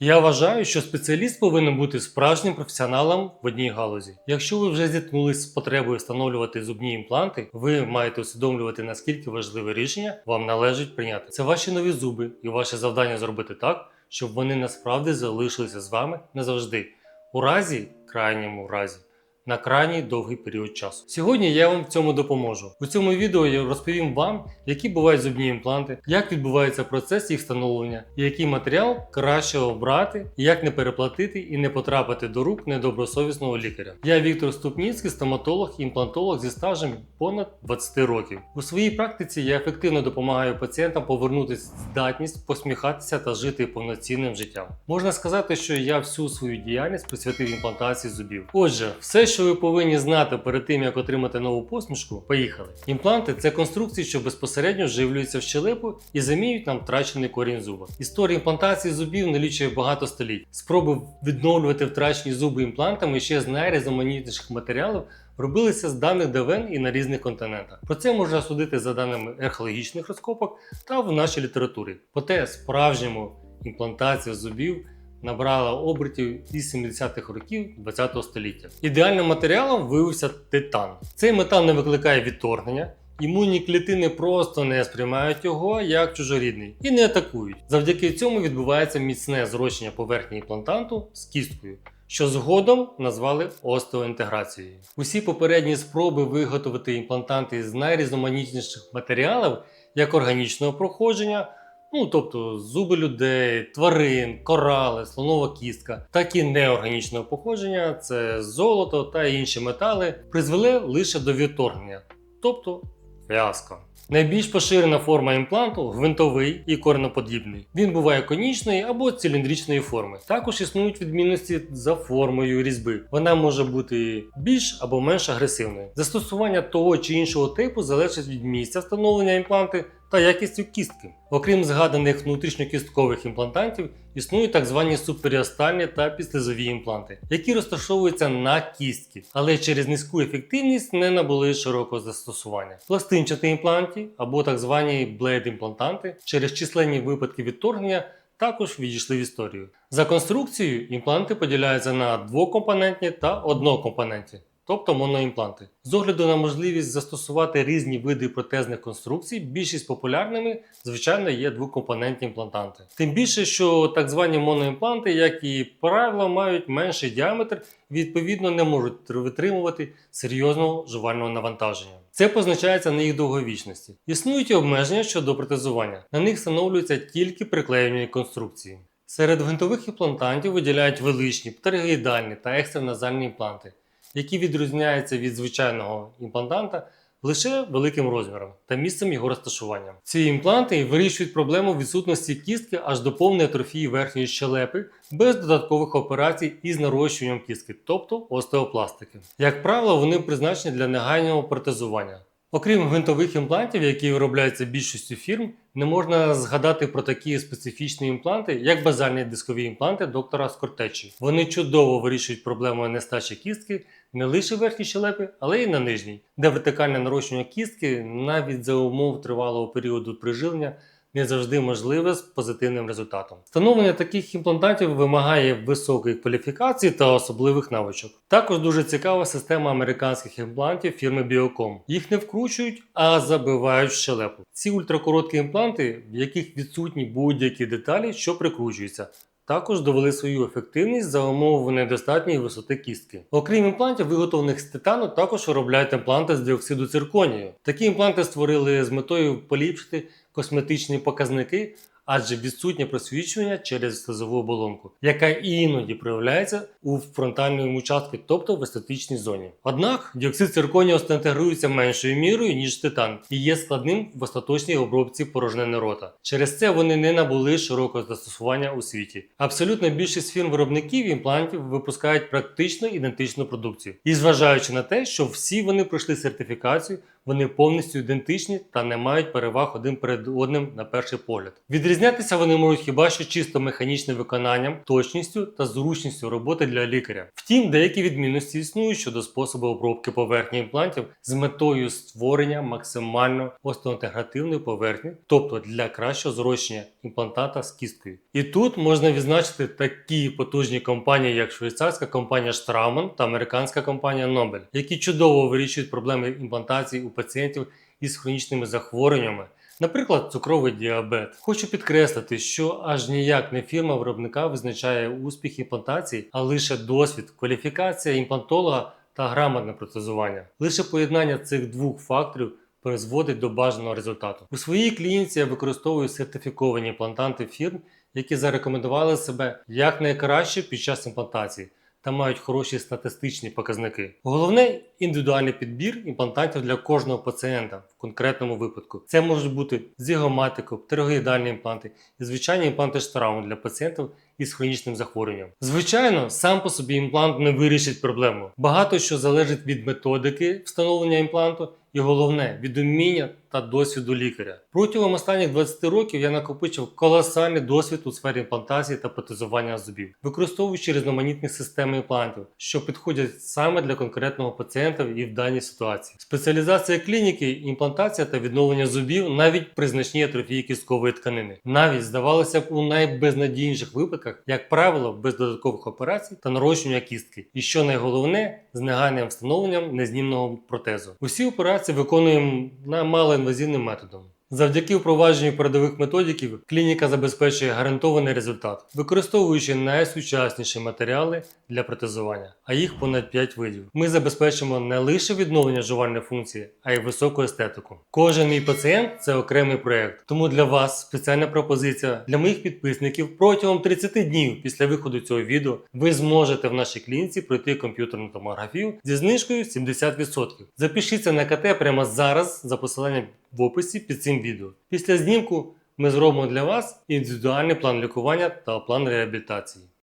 Я вважаю, що спеціаліст повинен бути справжнім професіоналом в одній галузі. Якщо ви вже зіткнулись з потребою встановлювати зубні імпланти, ви маєте усвідомлювати наскільки важливе рішення вам належить прийняти. Це ваші нові зуби, і ваше завдання зробити так, щоб вони насправді залишилися з вами назавжди. У разі, крайньому разі, на крайній довгий період часу. Сьогодні я вам в цьому допоможу. У цьому відео я розповім вам, які бувають зубні імпланти, як відбувається процес їх встановлення, який матеріал краще обрати, як не переплатити і не потрапити до рук недобросовісного лікаря. Я Віктор Ступніцький, стоматолог і імплантолог зі стажем понад 20 років. У своїй практиці я ефективно допомагаю пацієнтам повернутися здатність посміхатися та жити повноцінним життям. Можна сказати, що я всю свою діяльність присвятив імплантації зубів. Отже, все, що ви повинні знати перед тим, як отримати нову посмішку, поїхали. Імпланти це конструкції, що безпосередньо вживлюються в щелепу і замінюють нам втрачений корінь зуба. Історія імплантації зубів налічує багато століть. Спроби відновлювати втрачені зуби імплантами ще з найрізноманітніших матеріалів робилися з даних давен і на різних континентах. Про це можна судити за даними археологічних розкопок та в нашій літературі. Проте справжньому імплантація зубів набрала обертів із 70-х років ХХ століття. Ідеальним матеріалом виявився титан. Цей метал не викликає відторгнення. Імунні клітини просто не сприймають його як чужорідний і не атакують. Завдяки цьому відбувається міцне зрощення поверхні імплантанту з кісткою, що згодом назвали остеоінтеграцією. Усі попередні спроби виготовити імплантанти з найрізноманітніших матеріалів, як органічного проходження, ну тобто зуби людей, тварин, корали, слонова кістка, так і неорганічного походження, це золото та інші метали, призвели лише до відторгнення, тобто фіаско. Найбільш поширена форма імпланту гвинтовий і кореноподібний. Він буває конічної або циліндричної форми. Також існують відмінності за формою різьби. Вона може бути більш або менш агресивною. Застосування того чи іншого типу залежить від місця встановлення імпланти та якістю кістки. Окрім згаданих внутрішньокісткових імплантантів, існують так звані суперіостальні та підслизові імпланти, які розташовуються на кістці, але через низьку ефективність не набули широкого застосування. Пластинчаті імпланти або так звані блейд-імплантанти через численні випадки відторгнення також відійшли в історію. За конструкцією імпланти поділяються на двокомпонентні та однокомпонентні. Тобто моноімпланти. З огляду на можливість застосувати різні види протезних конструкцій, більшість популярними, звичайно, є двокомпонентні імплантанти. Тим більше, що так звані моноімпланти, як і правило, мають менший діаметр і відповідно не можуть витримувати серйозного жувального навантаження. Це позначається на їх довговічності. Існують і обмеження щодо протезування. На них встановлюються тільки приклеювані конструкції. Серед гвинтових імплантантів виділяють величні, птеригоїдальні та екстреназальні імпланти які відрізняються від звичайного імплантанта лише великим розміром та місцем його розташування. Ці імпланти вирішують проблему відсутності кістки аж до повної атрофії верхньої щелепи без додаткових операцій із нарощуванням кістки, тобто остеопластики. Як правило, вони призначені для негайного протезування. Окрім гвинтових імплантів, які виробляються більшістю фірм, не можна згадати про такі специфічні імпланти, як базальні дискові імпланти доктора Скортечі. Вони чудово вирішують проблему нестачі кістки не лише в верхній щелепі, але й на нижній, де вертикальне нарощення кістки навіть за умов тривалого періоду прижилення не завжди можливе з позитивним результатом. Встановлення таких імплантатів вимагає високої кваліфікації та особливих навичок. Також дуже цікава система американських імплантів фірми Biocom. Їх не вкручують, а забивають в щелепу. Ці ультракороткі імпланти, в яких відсутні будь-які деталі, що прикручуються. Також довели свою ефективність за умови недостатньої висоти кістки. Окрім імплантів, виготовлених з титану, також виробляють імпланти з діоксиду цирконію. Такі імпланти створили з метою поліпшити косметичні показники, адже відсутнє просвічування через слизову оболонку, яка іноді проявляється у фронтальному участку, тобто в естетичній зоні. Однак діоксид цирконію остеінтегрується меншою мірою, ніж титан, і є складним в остаточній обробці порожнини рота. Через це вони не набули широкого застосування у світі. Абсолютна більшість фірм-виробників імплантів випускають практично ідентичну продукцію. І зважаючи на те, що всі вони пройшли сертифікацію вони повністю ідентичні та не мають переваг один перед одним на перший погляд. Відрізнятися вони можуть хіба що чисто механічним виконанням, точністю та зручністю роботи для лікаря. Втім, деякі відмінності існують щодо способу обробки поверхні імплантів з метою створення максимально остеоінтегративної поверхні, тобто для кращого зрощення імплантата з кісткою. І тут можна відзначити такі потужні компанії, як швейцарська компанія Straumann та американська компанія Nobel, які чудово вирішують проблеми імплантації у пацієнтів із хронічними захворюваннями. Наприклад, цукровий діабет. Хочу підкреслити, що аж ніяк не фірма виробника визначає успіх імплантації, а лише досвід, кваліфікація імплантолога та грамотне протезування. Лише поєднання цих двох факторів призводить до бажаного результату. У своїй клініці я використовую сертифіковані імплантанти фірм, які зарекомендували себе як найкраще під час імплантації та мають хороші статистичні показники. Головне індивідуальний підбір імплантантів для кожного пацієнта в конкретному випадку. Це можуть бути зігоматико, птерогоїдальні імпланти і звичайні імпланти штраум для пацієнтів із хронічним захворюванням. Звичайно, сам по собі імплант не вирішить проблему. Багато що залежить від методики встановлення імпланту і головне від уміння та досвіду лікаря. Протягом останніх 20 років я накопичив колосальний досвід у сфері імплантації та протезування зубів, використовуючи різноманітні системи імплантів, що підходять саме для конкретного пацієнта і в даній ситуації. Спеціалізація клініки, імплантація та відновлення зубів навіть при значній атрофії кісткової тканини. Навіть здавалося б у найбезнадійніших випадках, як правило, без додаткових операцій та нарощування кістки. І що найголовне, з негайним встановленням незнімного протезу. Усі операції виконуємо на малоінвазивним методом. Завдяки впровадженню передових методиків клініка забезпечує гарантований результат, використовуючи найсучасніші матеріали для протезування, а їх понад 5 видів. Ми забезпечимо не лише відновлення жувальної функції, а й високу естетику. Кожен мій пацієнт це окремий проект. Тому для вас спеціальна пропозиція для моїх підписників протягом 30 днів після виходу цього відео ви зможете в нашій клініці пройти комп'ютерну томографію зі знижкою 70%. Запишіться на КТ прямо зараз за посиланням в описі під цим відео. Після знімку ми зробимо для вас індивідуальний план лікування та план реабілітації.